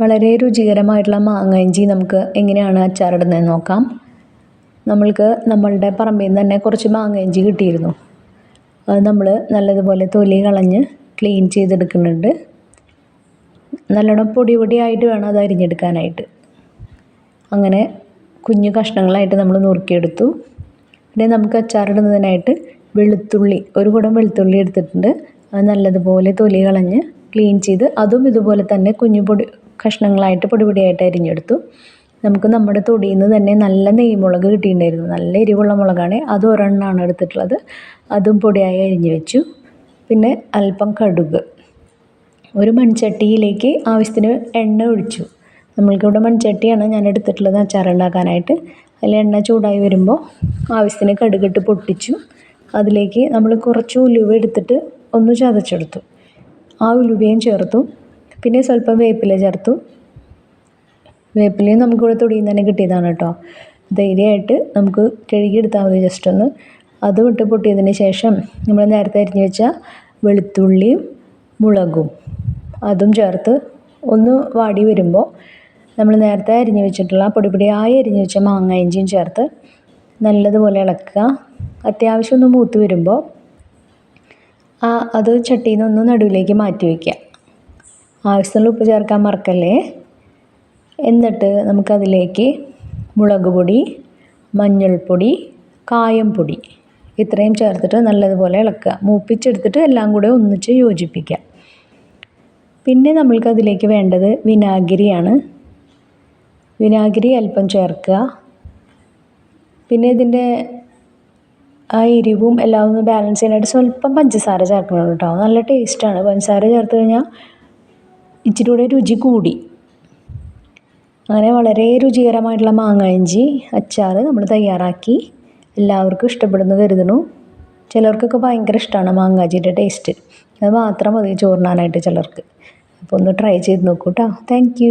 വളരെ രുചികരമായിട്ടുള്ള മാങ്ങ ഇഞ്ചി നമുക്ക് എങ്ങനെയാണ് അച്ചാറിടുന്നതെന്ന് നോക്കാം. നമ്മൾക്ക് നമ്മളുടെ പറമ്പിൽ നിന്ന് തന്നെ കുറച്ച് മാങ്ങ ഇഞ്ചി കിട്ടിയിരുന്നു. അത് നമ്മൾ നല്ലതുപോലെ തൊലി കളഞ്ഞ് ക്ലീൻ ചെയ്തെടുക്കുന്നുണ്ട്. നല്ലോണം പൊടി പൊടിയായിട്ട് വേണം അത് അരിഞ്ഞെടുക്കാനായിട്ട്. അങ്ങനെ കുഞ്ഞു കഷ്ണങ്ങളായിട്ട് നമ്മൾ നുറുക്കിയെടുത്തു. പിന്നെ നമുക്ക് അച്ചാറിടുന്നതിനായിട്ട് വെളുത്തുള്ളി ഒരു കുടം വെളുത്തുള്ളി എടുത്തിട്ടുണ്ട്. അത് നല്ലതുപോലെ തൊലി കളഞ്ഞ് ക്ലീൻ ചെയ്ത് അതും ഇതുപോലെ തന്നെ കുഞ്ഞു പൊടി കഷ്ണങ്ങളായിട്ട് പൊടിപൊടിയായിട്ട് അരിഞ്ഞെടുത്തു. നമുക്ക് നമ്മുടെ തൊടിയിൽ നിന്ന് തന്നെ നല്ല നെയ്മുളക് കിട്ടിയിട്ടുണ്ടായിരുന്നു. നല്ല എരിവുള്ള മുളകാണ്. അത് ഒരെണ്ണമാണ് എടുത്തിട്ടുള്ളത്. അതും പൊടിയായി അരിഞ്ഞു വെച്ചു. പിന്നെ അല്പം കടുക്. ഒരു മൺചട്ടിയിലേക്ക് ആവശ്യത്തിന് എണ്ണ ഒഴിച്ചു. നമ്മൾക്കിവിടെ മൺചട്ടിയാണ് ഞാൻ എടുത്തിട്ടുള്ളത് അച്ചാർ ഉണ്ടാക്കാനായിട്ട് അതിൽ എണ്ണ ചൂടായി വരുമ്പോൾ ആവശ്യത്തിന് കടുകിട്ട് പൊട്ടിച്ചു. അതിലേക്ക് നമ്മൾ കുറച്ച് ഉലുവ എടുത്തിട്ട് ഒന്ന് ചതച്ചെടുത്തു. ആ ഉലുവയും ചേർത്തു. പിന്നെ സ്വല്പം വേപ്പില ചേർത്തു. വേപ്പിലയും നമുക്കിവിടെ തൊടിയിൽ നിന്ന് തന്നെ കിട്ടിയതാണ് കേട്ടോ. ധൈര്യമായിട്ട് നമുക്ക് കഴുകിയെടുത്താൽ മതി ജസ്റ്റ് ഒന്ന്. അത് വിട്ട് പൊട്ടിയതിന് ശേഷം നമ്മൾ നേരത്തെ അരിഞ്ഞു വെച്ച വെളുത്തുള്ളിയും മുളകും അതും ചേർത്ത് ഒന്ന് വാടി വരുമ്പോൾ നമ്മൾ നേരത്തെ അരിഞ്ഞു വെച്ചിട്ടുള്ള പൊടി അരിഞ്ഞു അരിഞ്ഞ് വെച്ച മാങ്ങ ഇഞ്ചിയും ചേർത്ത് നല്ലതുപോലെ ഇളക്കുക. അത്യാവശ്യം ഒന്ന് മൂത്ത് വരുമ്പോൾ ആ അത് ചട്ടിയിൽ നിന്ന് ഒന്ന് നടുവിലേക്ക് മാറ്റി വയ്ക്കുക ആവശ്യത്തിനുള്ള ഉപ്പ് ചേർക്കാൻ മറക്കല്ലേ? എന്നിട്ട് നമുക്കതിലേക്ക് മുളക് പൊടി മഞ്ഞൾപ്പൊടി കായം പൊടി ഇത്രയും ചേർത്തിട്ട് നല്ലതുപോലെ ഇളക്കുക. മൂപ്പിച്ചെടുത്തിട്ട് എല്ലാം കൂടെ ഒന്നിച്ച് യോജിപ്പിക്കുക പിന്നെ നമ്മൾക്കതിലേക്ക് വേണ്ടത് വിനാഗിരിയാണ്. വിനാഗിരി അല്പം ചേർക്കുക. പിന്നെ ഇതിന്റെ ആ എരിവും എല്ലാം ഒന്ന് ബാലൻസ് ചെയ്യാനായിട്ട് സ്വല്പം പഞ്ചസാര ചേർക്കണം കേട്ടോ. നല്ല ടേസ്റ്റാണ് പഞ്ചസാര ചേർത്ത് കഴിഞ്ഞാൽ ഇച്ചിരി കൂടെ രുചി കൂടി. അങ്ങനെ വളരെ രുചികരമായിട്ടുള്ള മാങ്ങ ഇഞ്ചി അച്ചാർ നമ്മൾ തയ്യാറാക്കി എല്ലാവർക്കും ഇഷ്ടപ്പെടുന്നു കരുതണു ചിലർക്കൊക്കെ ഭയങ്കര ഇഷ്ടമാണ് മാങ്ങാജിയുടെ ടേസ്റ്റ് അത് മാത്രം മതി ചോറിനാനായിട്ട് ചിലർക്ക്. അപ്പോൾ ഒന്ന് ട്രൈ ചെയ്ത് നോക്കൂ കേട്ടോ താങ്ക്